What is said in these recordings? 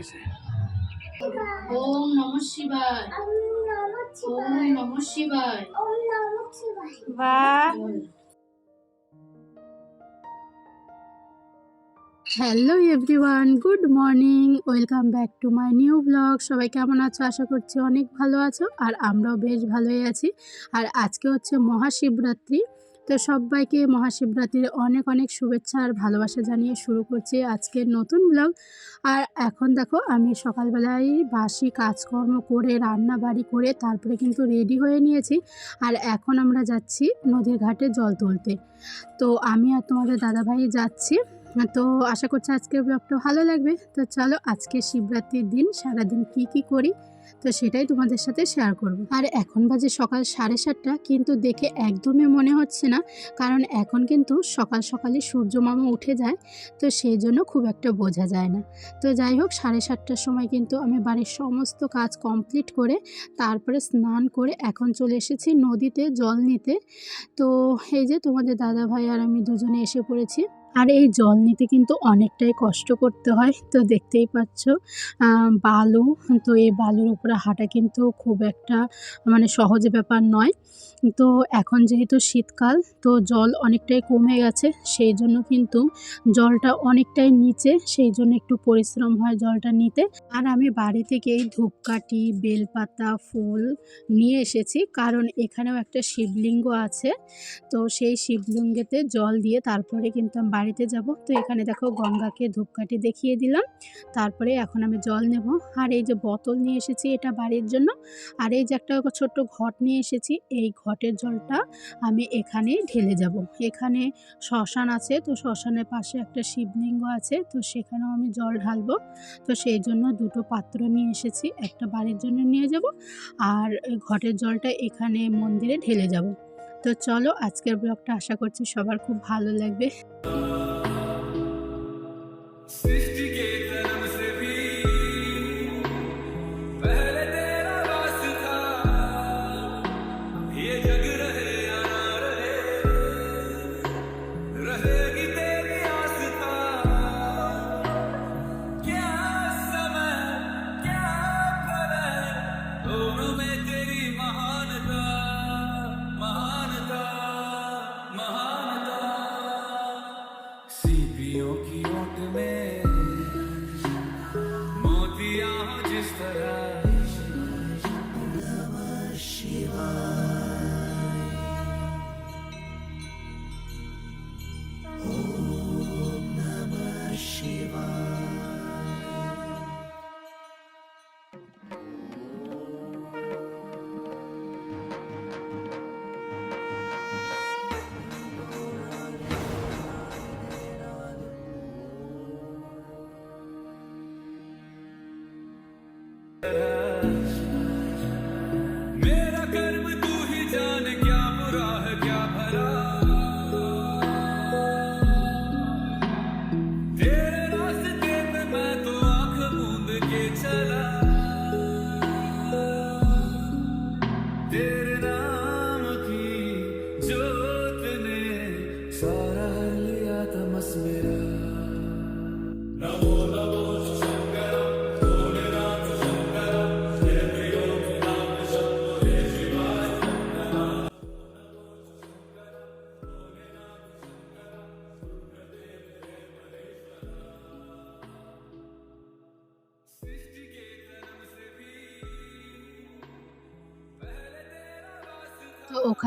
হয়েছে। ওম নম শিবায়। ওম নম শিবায়। বাহ। Hello everyone good morning welcome back to my new blog. সবাই কেমন আছো? আশা করছি অনেক ভালো আছো আর আমরাও বেশ ভালোই আছি। আর আজকে হচ্ছে মহাশিবরাত্রি। তো সবাইকে মহাশিবরাত্রির অনেক অনেক শুভেচ্ছা আর ভালোবাসা জানিয়ে শুরু করছি আজকের নতুন ব্লগ আর এখন দেখো, আমি সকালবেলায় বাসি কাজকর্ম করে রান্না বাড়ি করে, তারপরে কিন্তু রেডি হয়ে নিয়েছি। আর এখন আমরা যাচ্ছি নদীর ঘাটে জল তুলতে। তো আমি আর তোমাদের দাদাভাই যাচ্ছি। তো আশা করছি আজকের ব্লগটা ভালো লাগবে। তো চলো আজকে শিবরাত্রির দিন সারাদিন কি কি করি তো সেটাই তোমাদের সাথে শেয়ার করব। আর এখন বাজে সকাল সাড়ে সাতটা, কিন্তু দেখে একদমই মনে হচ্ছে না, কারণ এখন কিন্তু সকাল সকালে সূর্য মামা উঠে যায়, তো সেই জন্য খুব একটা বোঝা যায় না। তো যাই হোক, সাড়ে সাতটার সময় কিন্তু আমি বাড়ির সমস্ত কাজ কমপ্লিট করে, তারপরে স্নান করে এখন চলে এসেছি নদীতে জল নিতে। তো এই যে তোমাদের দাদা ভাই আর আমি দুজনে এসে পড়েছি। আর এই জল নিতে কিন্তু অনেকটাই কষ্ট করতে হয়, তো দেখতেই পাচ্ছ বালু, তো এই বালুর উপরে হাঁটা কিন্তু খুব একটা মানে সহজ ব্যাপার নয়। তো এখন যেহেতু শীতকাল, তো জল অনেকটাই কমে গেছে, সেই জন্য কিন্তু জলটা অনেকটাই নিচে, সেই জন্য একটু পরিশ্রম হয় জলটা নিতে। আর আমি বাড়ি থেকেই ধূপকাঠি, বেলপাতা, ফুল নিয়ে এসেছি, কারণ এখানেও একটা শিবলিঙ্গ আছে, তো সেই শিবলিঙ্গেতে জল দিয়ে তারপরে কিন্তু বাড়িতে যাব। তো এখানে দেখো গঙ্গাকে ধূপকাঠি দেখিয়ে দিলাম। তারপরে এখন আমি জল নেব। আর এই যে বোতল নিয়ে এসেছি এটা বাড়ির জন্য। আর এই যে একটা ছোট্ট ঘট নিয়ে এসেছি, এই ঘটের জলটা আমি এখানে ঢেলে যাব। এখানে শ্মশান আছে, তো শ্মশানের পাশে একটা শিবলিঙ্গ আছে, তো সেখানেও আমি জল ঢালবো। তো সেই জন্য দুটো পাত্র নিয়ে এসেছি, একটা বাড়ির জন্য নিয়ে যাব, আর ঘটের জলটা এখানে মন্দিরে ঢেলে যাব। তো চলো আজকের ব্লগটা আশা করছি সবার খুব ভালো লাগবে।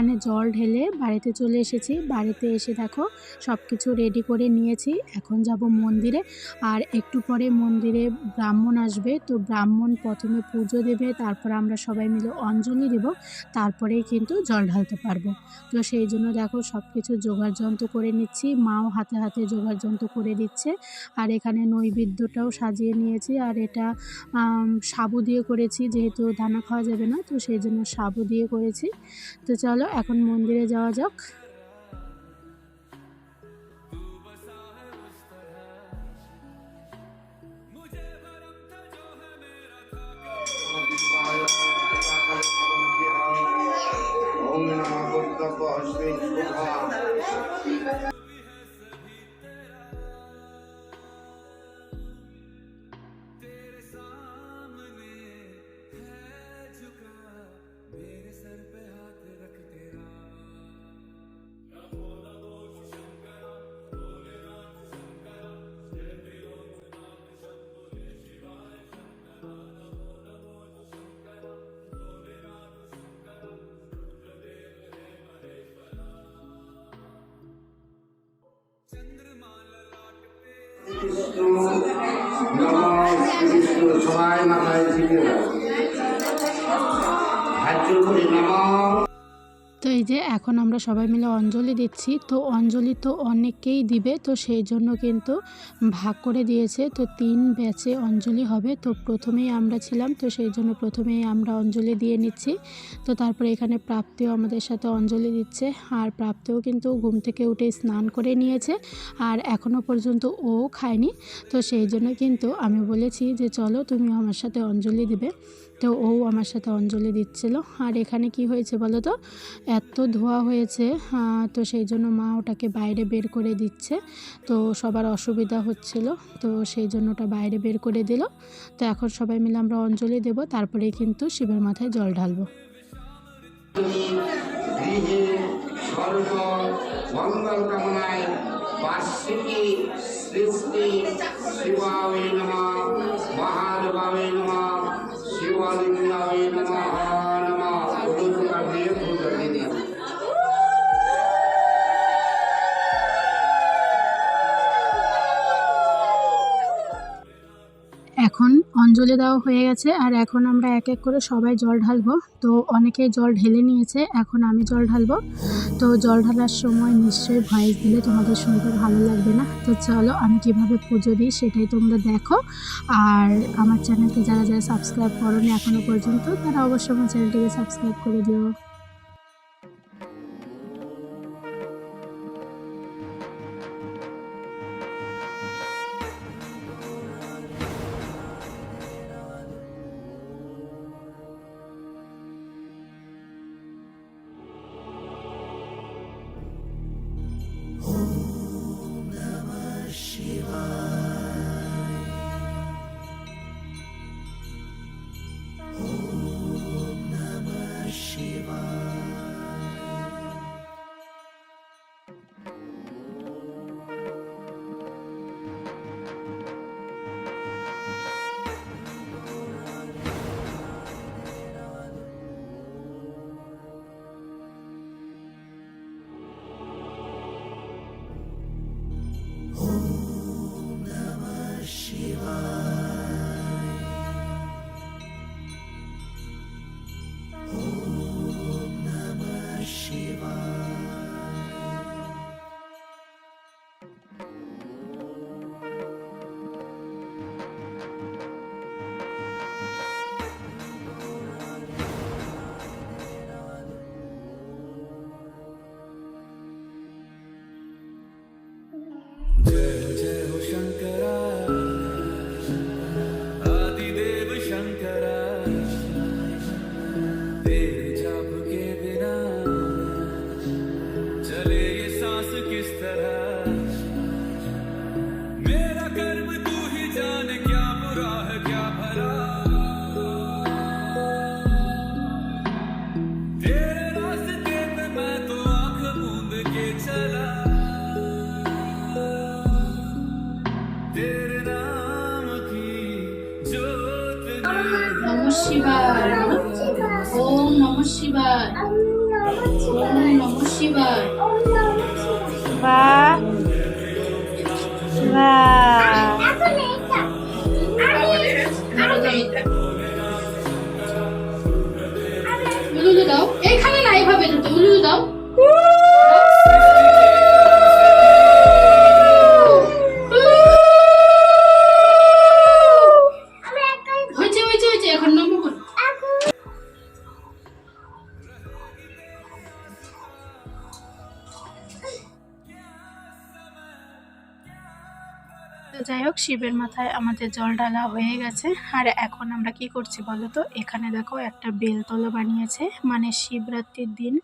ওখানে জল ঢেলে বাড়িতে চলে এসেছি। বাড়িতে এসে দেখো সব কিছু রেডি করে নিয়েছি। এখন যাব মন্দিরে। আর একটু পরে মন্দিরে ব্রাহ্মণ আসবে। তো ব্রাহ্মণ প্রথমে পুজো দেবে, তারপর আমরা সবাই মিলে অঞ্জলি দেব, তারপরেই কিন্তু জল ঢালতে পারব। তো সেই জন্য দেখো সব কিছু জোগাড় যন্ত্র করে নিচ্ছি। মাও হাতে হাতে জোগাড় যন্ত্র করে দিচ্ছে। আর এখানে নৈবেদ্যটাও সাজিয়ে নিয়েছি। আর এটা সাবু দিয়ে করেছি, যেহেতু দানা খাওয়া যাবে না, তো সেই জন্য সাবু দিয়ে করেছি। তো চলো এখন মন্দিরে যাওয়া যাক Om Namah Bhagavate Vasudevaya সবাই মাথায় ঝিকে দাও হাত করে নম তো এই যে এখন আমরা সবাই মিলে অঞ্জলি দিচ্ছি, তো অঞ্জলি তো অনেকেই দিবে, তো সেই জন্য কিন্তু ভাগ করে দিয়েছে, তো তিন ব্যাচে অঞ্জলি হবে। তো প্রথমেই আমরা ছিলাম, তো সেই জন্য প্রথমেই আমরা অঞ্জলি দিয়ে নিচ্ছি। তো তারপরে এখানে প্রাপ্তিও আমাদের সাথে অঞ্জলি দিচ্ছে, আর প্রাপ্তিও কিন্তু ঘুম থেকে উঠে স্নান করে নিয়েছে, আর এখনও পর্যন্ত ও খায়নি। তো সেই জন্য কিন্তু আমি বলেছি যে চলো তুমি আমার সাথে অঞ্জলি দিবে। তো ও আমার সাথে অঞ্জলি দিচ্ছিল। আর এখানে কি হয়েছে বলো তো? এত ধোয়া হয়েছে তো সেই জন্য মা ওটাকে বাইরে বের করে দিচ্ছে। তো সবার অসুবিধা হচ্ছিল, তো সেই জন্য ওটা বাইরে বের করে দিল। তো এখন সবাই মিলে আমরা অঞ্জলি দেব, তারপরে কিন্তু শিবের মাথায় জল ঢালবো। বার্ষিকী সৃষ্টি। এখন অঞ্জলি দেওয়া হয়ে গেছে, আর এখন আমরা এক এক করে সবাই জল ঢালবো। তো অনেকেই জল ঢেলে নিয়েছে, এখন আমি জল ঢালবো। তো জল ঢালার সময় নিশ্চয়ই ভয়েস দিলে তোমাদের শুনতে ভালো লাগবে না। তো চলো আমি কীভাবে পুজো দিই সেটাই তোমরা দেখো। আর আমার চ্যানেলকে যারা যারা সাবস্ক্রাইব করোনি এখনও পর্যন্ত, তারা অবশ্যই আমার চ্যানেলটিকে সাবস্ক্রাইব করে দিও। নম শিবায়। ওম নম শিবায়। ওম নম শিবায়। উলুলু দাও। এইখানে না এইভাবে উলুলু দাও। যাই হোক, শিবের মাথায় আমাদের জল ঢালা হয়ে গেছে। আর এখন আমরা কি করছি বলো তো? এখানে দেখো একটা বেলতলা বানিয়েছে। মানে শিবরাত্রির দিন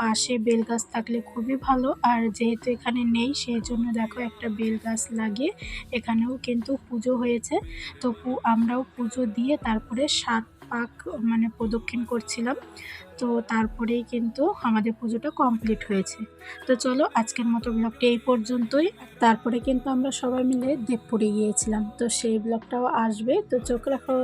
পাশে বেল গাছ থাকলে খুবই ভালো। আর যেহেতু এখানে নেই সেই জন্য দেখো একটা বেল গাছ লাগিয়ে এখানেও কিন্তু পুজো হয়েছে। তো আমরাও পুজো দিয়ে তারপরে সাত পাক মানে প্রদক্ষিণ করছিলাম। তো তারপরেই কিন্তু আমাদের পুজোটা কমপ্লিট হয়েছে। তো চলো আজকের মতো ব্লগটা এই পর্যন্তই। তারপরে কিন্তু আমরা সবাই মিলে দেবপুরে গিয়েছিলাম। তো সেই ব্লগটাও আসবে। তো চোখ রাখো।